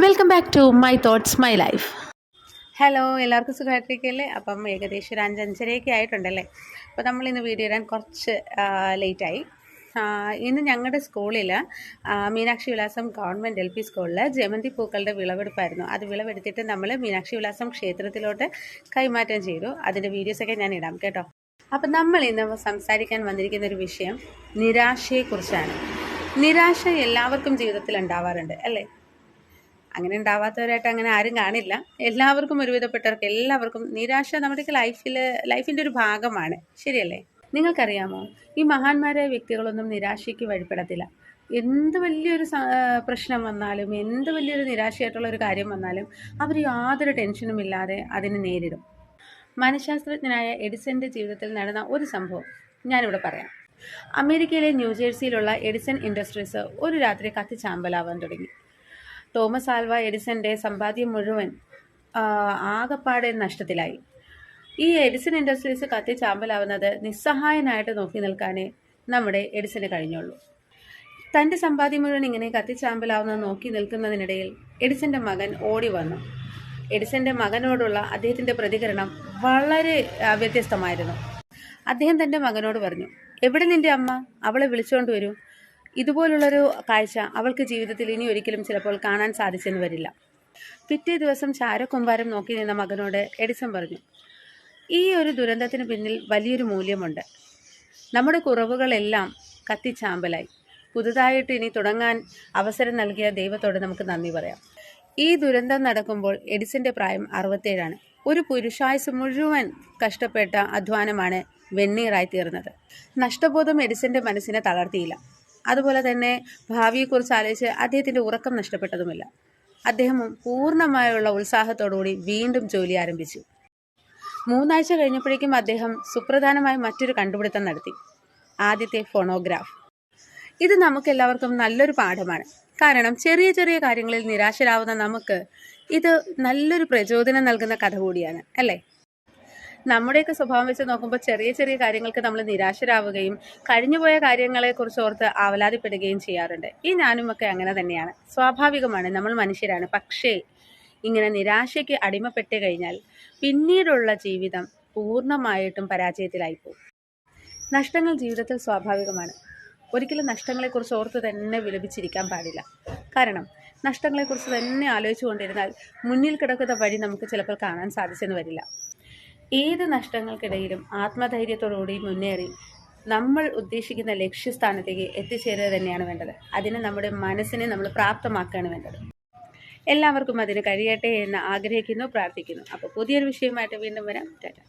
Welcome back to my thoughts my life hello എല്ലാവർക്കും സുഖമായിട്ടിരിക്കല്ലേ? അപ്പം ഏകദേശം ഒരു അഞ്ചഞ്ചരയൊക്കെ ആയിട്ടുണ്ടല്ലേ? അപ്പോൾ നമ്മൾ ഇന്ന് വീഡിയോ ഇടാൻ കുറച്ച് ലേറ്റായി ഇന്ന് ഞങ്ങളുടെ സ്കൂളിൽ മീനാക്ഷി വിലാസം ഗവൺമെന്റ് എൽ പി സ്കൂളിൽ ജമന്തി പൂക്കളുടെ വിളവെടുപ്പായിരുന്നു. അത് വിളവെടുത്തിട്ട് നമ്മൾ മീനാക്ഷി വിലാസം ക്ഷേത്രത്തിലോട്ട് കൈമാറ്റം ചെയ്തു. അതിന്റെ വീഡിയോസൊക്കെ ഞാൻ ഇടാം കേട്ടോ. അപ്പം നമ്മൾ ഇന്ന് സംസാരിക്കാൻ വന്നിരിക്കുന്ന ഒരു വിഷയം നിരാശയെക്കുറിച്ചാണ്. നിരാശ എല്ലാവർക്കും ജീവിതത്തിൽ ഉണ്ടാവാറുണ്ട് അല്ലേ? അങ്ങനെ ഉണ്ടാവാത്തവരായിട്ട് അങ്ങനെ ആരും കാണില്ല. എല്ലാവർക്കും ഒരുവിധപ്പെട്ടവർക്ക് എല്ലാവർക്കും നിരാശ നമ്മുടെ ലൈഫിൽ ലൈഫിന്റെ ഒരു ഭാഗമാണ്. ശരിയല്ലേ? നിങ്ങൾക്കറിയാമോ? ഈ മഹാന്മാരായ വ്യക്തികളൊന്നും നിരാശയ്ക്ക് വഴിപ്പെടത്തില്ല. എന്ത് വലിയൊരു പ്രശ്നം വന്നാലും എന്ത് വലിയൊരു നിരാശയായിട്ടുള്ള ഒരു കാര്യം വന്നാലും അവർ യാതൊരു ടെൻഷനും ഇല്ലാതെ അതിനെ നേരിടും. മനഃശാസ്ത്രജ്ഞനായ എഡിസന്റെ ജീവിതത്തിൽ നടന്ന ഒരു സംഭവം ഞാനിവിടെ പറയാം. അമേരിക്കയിലെ ന്യൂജേഴ്സിയിലുള്ള എഡിസൺ ഇൻഡസ്ട്രീസ് ഒരു രാത്രി കത്തിച്ചാമ്പലാവാൻ തുടങ്ങി. തോമസ് ആൽവ എഡിസന്റെ സമ്പാദ്യം മുഴുവൻ ആകപ്പാടെ നഷ്ടത്തിലായി. ഈ എഡിസൺ ഇൻഡസ്ട്രീസ് കത്തി ചാമ്പലാവുന്നത് നിസ്സഹായനായിട്ട് നോക്കി നിൽക്കാനേ നമ്മുടെ എഡിസന് കഴിഞ്ഞുള്ളൂ. തന്റെ സമ്പാദ്യം മുഴുവൻ ഇങ്ങനെ കത്തിച്ചാമ്പലാവുന്നത് നോക്കി നിൽക്കുന്നതിനിടയിൽ എഡിസന്റെ മകൻ ഓടി വന്നു. എഡിസന്റെ മകനോടുള്ള അദ്ദേഹത്തിന്റെ പ്രതികരണം വളരെ വ്യത്യസ്തമായിരുന്നു. അദ്ദേഹം തന്റെ മകനോട് പറഞ്ഞു എവിടെ നിന്റെ അമ്മ? അവളെ വിളിച്ചുകൊണ്ട് വരൂ. ഇതുപോലുള്ളൊരു കാഴ്ച അവൾക്ക് ജീവിതത്തിൽ ഇനി ഒരിക്കലും ചിലപ്പോൾ കാണാൻ സാധിച്ചെന്ന് വരില്ല. പിറ്റേ ദിവസം ചാരക്കൊമ്പാരം നോക്കി നിന്ന മകനോട് എഡിസൺ പറഞ്ഞു ഈ ഒരു ദുരന്തത്തിന് പിന്നിൽ വലിയൊരു മൂല്യമുണ്ട്. നമ്മുടെ കുറവുകളെല്ലാം കത്തിച്ചാമ്പലായി. പുതുതായിട്ട് ഇനി തുടങ്ങാൻ അവസരം നൽകിയ ദൈവത്തോട് നമുക്ക് നന്ദി പറയാം. ഈ ദുരന്തം നടക്കുമ്പോൾ എഡിസന്റെ പ്രായം അറുപത്തേഴാണ്. ഒരു പുരുഷായുസ് മുഴുവൻ കഷ്ടപ്പെട്ട അധ്വാനമാണ് വെണ്ണീറായി തീർന്നത്. നഷ്ടബോധം എഡിസന്റെ മനസ്സിനെ തളർത്തിയില്ല. അതുപോലെ തന്നെ ഭാവിയെക്കുറിച്ച് ആലോചിച്ച് അദ്ദേഹത്തിന്റെ ഉറക്കം നഷ്ടപ്പെട്ടതുമില്ല. അദ്ദേഹം പൂർണമായുള്ള ഉത്സാഹത്തോടുകൂടി വീണ്ടും ജോലി ആരംഭിച്ചു. മൂന്നാഴ്ച കഴിഞ്ഞപ്പോഴേക്കും അദ്ദേഹം സുപ്രധാനമായ മറ്റൊരു കണ്ടുപിടുത്തം നടത്തി. ആദ്യത്തെ ഫോണോഗ്രാഫ്. ഇത് നമുക്കെല്ലാവർക്കും നല്ലൊരു പാഠമാണ്. കാരണം ചെറിയ ചെറിയ കാര്യങ്ങളിൽ നിരാശരാവുന്ന നമുക്ക് ഇത് നല്ലൊരു പ്രചോദനം നൽകുന്ന കഥ കൂടിയാണ് അല്ലേ? നമ്മുടെയൊക്കെ സ്വഭാവം വെച്ച് നോക്കുമ്പോൾ ചെറിയ ചെറിയ കാര്യങ്ങൾക്ക് നമ്മൾ നിരാശരാവുകയും കഴിഞ്ഞുപോയ കാര്യങ്ങളെക്കുറിച്ച് ഓർത്ത് ആവലാതിപ്പെടുകയും ചെയ്യാറുണ്ട്. ഈ ഞാനും ഒക്കെ അങ്ങനെ തന്നെയാണ്. സ്വാഭാവികമാണ് നമ്മൾ മനുഷ്യരാണ്. പക്ഷേ ഇങ്ങനെ നിരാശയ്ക്ക് അടിമപ്പെട്ട് കഴിഞ്ഞാൽ പിന്നീടുള്ള ജീവിതം പൂർണമായിട്ടും പരാജയത്തിലായിപ്പോകും നഷ്ടങ്ങൾ ജീവിതത്തിൽ സ്വാഭാവികമാണ്. ഒരിക്കലും നഷ്ടങ്ങളെക്കുറിച്ച് ഓർത്ത് തന്നെ വിലപിച്ചിരിക്കാൻ പാടില്ല. കാരണം നഷ്ടങ്ങളെക്കുറിച്ച് തന്നെ ആലോചിച്ചു കൊണ്ടിരുന്നാൽ മുന്നിൽ കിടക്കുന്ന വഴി നമുക്ക് ചിലപ്പോൾ കാണാൻ സാധിച്ചെന്ന് വരില്ല. ഏത് നഷ്ടങ്ങൾക്കിടയിലും ആത്മധൈര്യത്തോടുകൂടി മുന്നേറി നമ്മൾ ഉദ്ദേശിക്കുന്ന ലക്ഷ്യസ്ഥാനത്തേക്ക് എത്തിച്ചേരുക തന്നെയാണ് വേണ്ടത്. അതിന് നമ്മുടെ മനസ്സിനെ നമ്മൾ പ്രാപ്തമാക്കുകയാണ് വേണ്ടത്. എല്ലാവർക്കും അതിന് കഴിയട്ടെ എന്ന് ആഗ്രഹിക്കുന്നു പ്രാർത്ഥിക്കുന്നു. അപ്പോൾ പുതിയൊരു വിഷയമായിട്ട് വീണ്ടും വരാം. ടാറ്റ.